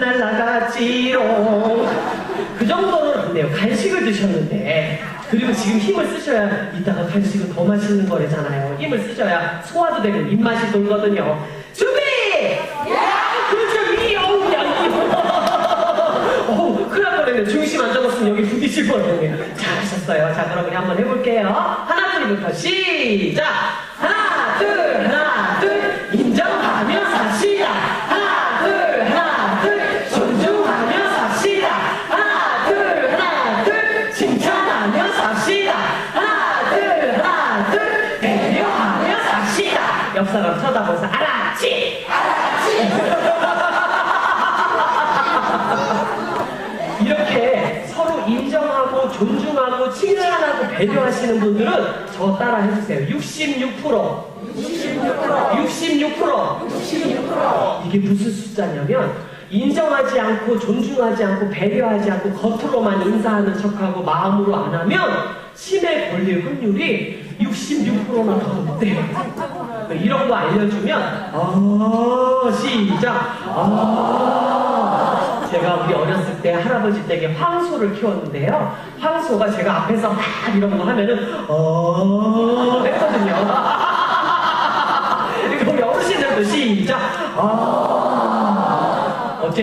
날라갔지롱. 그 정도는 안 돼요. 간식을 드셨는데. 그리고 지금 힘을 쓰셔야 이따가 간식은 더 맛있는 거래잖아요. 힘을 쓰셔야 소화도 되고 입맛이 돌거든요. 준비! 그렇죠. 이, 어우, 야, 이. 어우, 큰일 날 뻔했네. 중심 안 잡았으면 여기 부딪힐 뻔했네. 잘하셨어요. 자, 그럼 우리 한번 해볼게요. 하나, 둘부터 시작! 옆 사람 쳐다보면서 알았지? 이렇게 서로 인정하고 존중하고 칭찬하고 배려하시는 분들은 저 따라 해주세요. 66%. 66%. 66%. 이게 무슨 숫자냐면 인정하지 않고 존중하지 않고 배려하지 않고 겉으로만 인사하는 척하고 마음으로 안 하면 치매 걸릴 확률이 66%나 더 높대요. 이런 거 알려주면 아 시작 아 제가 우리 어렸을 때 할아버지 댁에 황소를 키웠는데요. 황소가 제가 앞에서 막 이런 거 하면은 어 했거든요. 그럼 어르신들도 시작 아